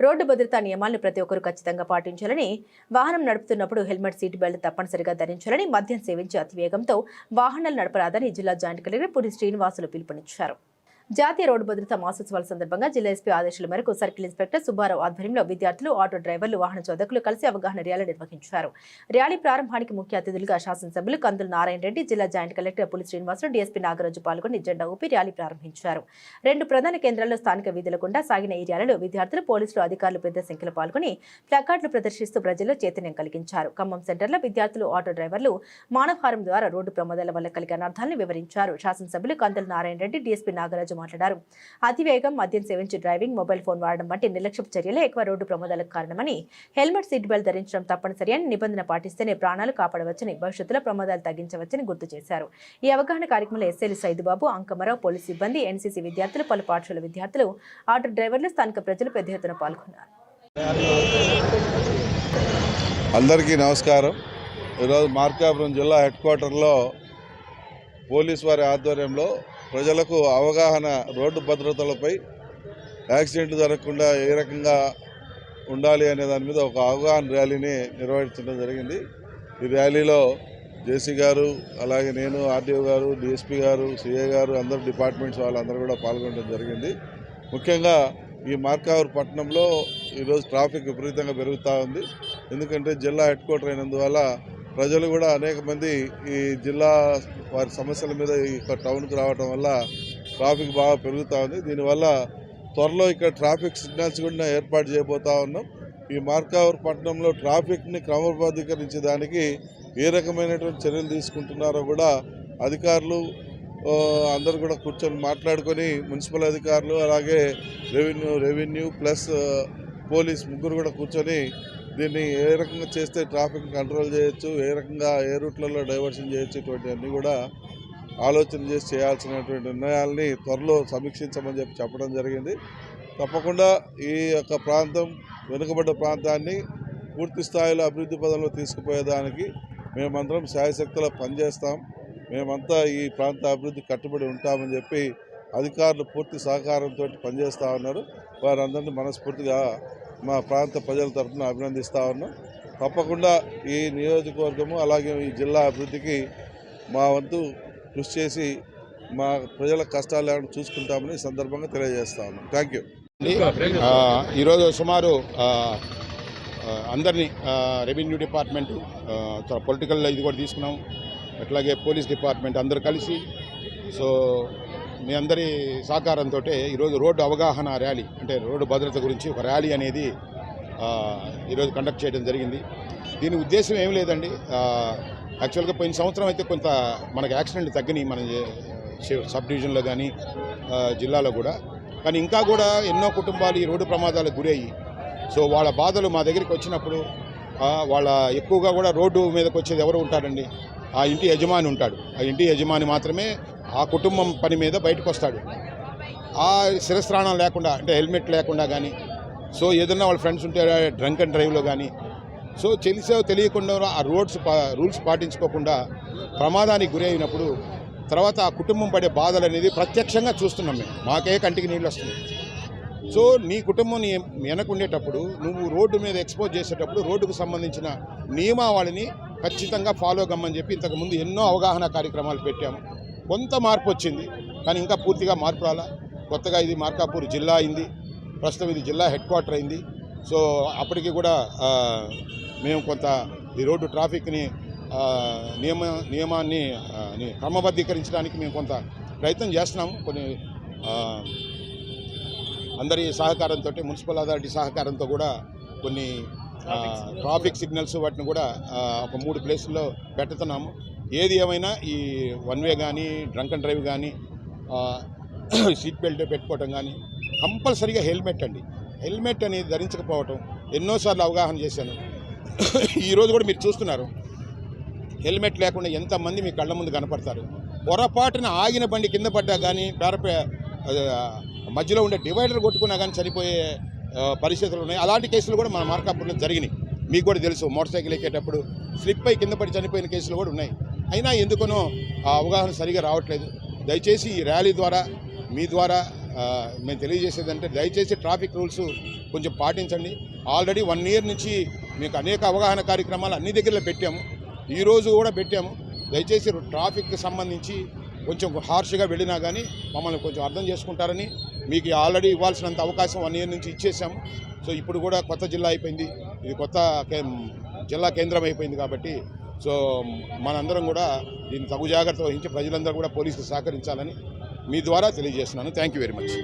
Road భద్రతా నియమాలను ప్రతి ఒక్కరూ ఖచ్చితంగా పాటించాలని వాహనం నడుపుతున్నప్పుడు హెల్మెట్ సీట్ బెల్ట్ తప్పనిసరిగా ధరించాలని మద్యం సేవించి అతివేగంతో వాహనాలు నడపరాదని జిల్లా జాయింట్ కలెక్టర్ పురి శ్రీనివాసులు పిలుపునిచ్చారు. జాతీయ రోడ్డు భద్రతా మాసోత్సవాల సందర్భంగా జిల్లా ఎస్పీ ఆదేశాల మేరకు సర్కిల్ ఇన్స్పెక్టర్ సుబ్బారావు ఆధ్వర్యంలో విద్యార్థులు ఆటో డ్రైవర్లు వాహన చోదకులు కలిసి అవగాహన ర్యాలీ నిర్వహించారు. ర్యాలీ ప్రారంభానికి ముఖ్య అతిథులుగా శాసనసభ్యులు కందుల నారాయణ రెడ్డి జిల్లా జాయింట్ కలెక్టర్ పులి శ్రీనివాసులు డీఎస్పీ నాగరాజు పాల్గొని జెండా ఊపి ర్యాలీ ప్రారంభించారు. రెండు ప్రధాన కేంద్రాల్లో స్థానిక వీధుల గుండా సాగిన ఈ ర్యాలీలో విద్యార్థులు పోలీసులు అధికారులు పెద్ద సంఖ్యలో పాల్గొని ప్లకార్డులు ప్రదర్శిస్తూ ప్రజల్లో చైతన్యం కలిగించారు. ఖమ్మం సెంటర్లో విద్యార్థులు ఆటో డ్రైవర్లు మానవహారం ద్వారా రోడ్డు ప్రమాదాల వల్ల కలిగే అనర్థాలను వివరించారు. శాసనసభ్యులు కందుల నారాయణ రెడ్డి డీఎస్పీ నాగరాజు మాట్లాడారు. అతివేగం మద్యం సేవించి డ్రైవింగ్ మొబైల్ ఫోన్ వాడడం వంటి నిర్లక్ష్యపు చర్యలే ఎక్కువ రోడ్డు ప్రమాదాలకు కారణమని హెల్మెట్ సీట్ బెల్ట్ ధరించడం తప్పనిసరి అని నిబంధన పాటిస్తేనే ప్రాణాలు కాపాడవచ్చని భవిష్యత్తులో ప్రమాదాలు తగ్గించవచ్చని గుర్తు చేశారు. ఈ అవగాహన కార్యక్రమంలో ఎస్ఎల్ సైదుబాబు అంకమరావు పోలీస్ సిబ్బంది ఎన్సీసీ విద్యార్థులు పలు పాఠశాల విద్యార్థులు ఆటో డ్రైవర్లు స్థానిక ప్రజలు పెద్ద ఎత్తున పాల్గొన్నారు. అందరికీ నమస్కారం. ఈరోజు మార్కాపురం జిల్లా హెడ్ క్వార్టర్లో పోలీస్ వారి ఆధ్వర్యంలో ప్రజలకు అవగాహన రోడ్డు భద్రతలపై యాక్సిడెంట్ జరగకుండా ఏ రకంగా ఉండాలి అనే దాని మీద ఒక అవగాహన ర్యాలీని నిర్వహించడం జరిగింది. ఈ ర్యాలీలో జేసీ గారు అలాగే నేను ఆర్డీఓ గారు డిఎస్పీ గారు సిఏ గారు అందరు డిపార్ట్మెంట్స్ వాళ్ళందరూ కూడా పాల్గొనడం జరిగింది. ముఖ్యంగా ఈ మార్కావూర్ పట్టణంలో ఈరోజు ట్రాఫిక్ విపరీతంగా పెరుగుతూ ఉంది. ఎందుకంటే జిల్లా హెడ్ క్వార్టర్ అయినందువల్ల ప్రజలు కూడా అనేక మంది ఈ జిల్లా వారి సమస్యల మీద ఈ టౌన్కి రావడం వల్ల ట్రాఫిక్ బాగా పెరుగుతూ ఉంది. దీనివల్ల త్వరలో ఇక్కడ ట్రాఫిక్ సిగ్నల్స్ కూడా ఏర్పాటు చేయబోతా ఉన్నాం. ఈ మార్కావూర్ పట్టణంలో ట్రాఫిక్ని క్రమబద్ధీకరించడానికి ఏ రకమైనటువంటి చర్యలు తీసుకుంటున్నారో కూడా అధికారులు అందరు కూడా కూర్చొని మాట్లాడుకొని మున్సిపల్ అధికారులు అలాగే రెవెన్యూ రెవెన్యూ ప్లస్ పోలీస్ ముగ్గురు కూడా కూర్చొని దీన్ని ఏ రకంగా చేస్తే ట్రాఫిక్ కంట్రోల్ చేయొచ్చు ఏ రకంగా ఏ రూట్లలో డైవర్షన్ చేయొచ్చు ఇటువంటివన్నీ కూడా ఆలోచన చేసి చేయాల్సినటువంటి నిర్ణయాల్ని త్వరలో సమీక్షించమని చెప్పి చెప్పడం జరిగింది. తప్పకుండా ఈ యొక్క ప్రాంతం వెనుకబడ్డ ప్రాంతాన్ని పూర్తి స్థాయిలో అభివృద్ధి పదంలో తీసుకుపోయేదానికి మేమందరం శాయశక్తిలో పనిచేస్తాం. మేమంతా ఈ ప్రాంత అభివృద్ధి కట్టుబడి ఉంటామని చెప్పి అధికారులు పూర్తి సహకారంతో పనిచేస్తూ ఉన్నారు. వారందరినీ మనస్ఫూర్తిగా మా ప్రాంత ప్రజల తరఫున అభినందిస్తా ఉన్నాం. తప్పకుండా ఈ నియోజకవర్గము అలాగే ఈ జిల్లా అభివృద్ధికి మా వంతు కృషి చేసి మా ప్రజల కష్టాలు లేకుండా చూసుకుంటామని సందర్భంగా తెలియజేస్తా ఉన్నాం. థ్యాంక్ యూ ఈరోజు సుమారు అందరినీ రెవెన్యూ డిపార్ట్మెంటు పొలిటికల్ ఇది కూడా తీసుకున్నాం. అట్లాగే పోలీస్ డిపార్ట్మెంట్ అందరు కలిసి సో మీ అందరి సహకారంతో ఈరోజు రోడ్డు అవగాహన ర్యాలీ అంటే రోడ్డు భద్రత గురించి ఒక ర్యాలీ అనేది ఈరోజు కండక్ట్ చేయడం జరిగింది. దీని ఉద్దేశం ఏం లేదండి యాక్చువల్గా పోయిన సంవత్సరం అయితే కొంత మనకి యాక్సిడెంట్లు తగ్గినాయి మన సబ్ డివిజన్లో కానీ జిల్లాలో కూడా. కానీ ఇంకా కూడా ఎన్నో కుటుంబాలు ఈ రోడ్డు ప్రమాదాలకు గురయ్యి. సో వాళ్ళ బాధలు మా దగ్గరికి వచ్చినప్పుడు వాళ్ళ ఎక్కువగా కూడా రోడ్డు మీదకి వచ్చేది ఎవరు ఉంటారండి? ఆ ఇంటి యజమాని ఉంటాడు. ఆ ఇంటి యజమాని మాత్రమే ఆ కుటుంబం పని మీద బయటకు వస్తాడు ఆ శిరస్త్రాణం లేకుండా అంటే హెల్మెట్ లేకుండా కానీ సో ఏదన్నా వాళ్ళ ఫ్రెండ్స్ ఉంటే డ్రంక్ అండ్ డ్రైవ్లో కానీ సో తెలిసో తెలియకుండా ఆ రోడ్స్ పా రూల్స్ పాటించుకోకుండా ప్రమాదానికి గురి అయినప్పుడు తర్వాత ఆ కుటుంబం పడే బాధలు అనేది ప్రత్యక్షంగా చూస్తున్నాం మేము. మాకే కంటికి నీళ్ళు వస్తున్నాయి. సో నీ కుటుంబం నీ నువ్వు రోడ్డు మీద ఎక్స్పోజ్ చేసేటప్పుడు రోడ్డుకు సంబంధించిన నియమావళిని ఖచ్చితంగా ఫాలో కమ్మని చెప్పి ఇంతకుముందు ఎన్నో అవగాహన కార్యక్రమాలు పెట్టాము. కొంత మార్పు వచ్చింది కానీ ఇంకా పూర్తిగా మార్పు రాలా. కొత్తగా ఇది మార్కాపూర్ జిల్లా అయింది ప్రస్తుతం ఇది జిల్లా హెడ్ క్వార్టర్ అయింది. సో అప్పటికి కూడా మేము కొంత ఈ రోడ్డు ట్రాఫిక్ని నియమ నియమాన్ని క్రమబద్ధీకరించడానికి మేము కొంత ప్రయత్నం చేస్తున్నాము. కొన్ని అందరి సహకారంతో మున్సిపల్ అథారిటీ సహకారంతో కూడా కొన్ని ట్రాఫిక్ సిగ్నల్స్ వాటిని కూడా ఒక మూడు ప్లేసుల్లో పెట్టుతున్నాము. ఏది ఏమైనా ఈ వన్ వే కానీ డ్రంక్ అండ్ డ్రైవ్ కానీ సీట్ బెల్ట్ పెట్టుకోవటం కానీ కంపల్సరీగా హెల్మెట్ అండి. హెల్మెట్ అనేది ధరించకపోవటం ఎన్నోసార్లు అవగాహన చేశాను. ఈరోజు కూడా మీరు చూస్తున్నారు. హెల్మెట్ లేకుండా ఎంతమంది మీ కళ్ళ ముందు కనపడతారు. పొరపాటున ఆగిన బండి కింద పడ్డా కానీ పేరపే మధ్యలో ఉండే డివైడర్ కొట్టుకున్నా కానీ చనిపోయే పరిస్థితులు ఉన్నాయి. అలాంటి కేసులు కూడా మన మార్కాపురంలో జరిగినాయి. మీకు కూడా తెలుసు మోటార్ సైకిల్ ఎక్కేటప్పుడు స్లిప్ అయి కింద పడి చనిపోయిన కేసులు కూడా ఉన్నాయి. అయినా ఎందుకనో ఆ అవగాహన సరిగా రావట్లేదు. దయచేసి ఈ ర్యాలీ ద్వారా మీ ద్వారా మేము తెలియజేసేదంటే దయచేసి ట్రాఫిక్ రూల్స్ కొంచెం పాటించండి. ఆల్రెడీ వన్ ఇయర్ నుంచి మీకు అనేక అవగాహన కార్యక్రమాలు అన్ని దగ్గరలో పెట్టాము. ఈరోజు కూడా పెట్టాము. దయచేసి ట్రాఫిక్కి సంబంధించి కొంచెం హార్ష్గా వెళ్ళినా కానీ మమ్మల్ని కొంచెం అర్థం చేసుకుంటారని మీకు ఆల్రెడీ ఇవ్వాల్సినంత అవకాశం వన్ ఇయర్ నుంచి ఇచ్చేసాము. సో ఇప్పుడు కూడా కొత్త జిల్లా అయిపోయింది. ఇది కొత్త కే- జిల్లా కేంద్రం అయిపోయింది కాబట్టి సో మనందరం కూడా దీన్ని తగు జాగ్రత్త వహించి ప్రజలందరూ కూడా పోలీసులు సహకరించాలని మీ ద్వారా తెలియజేస్తున్నాను. Thank you very much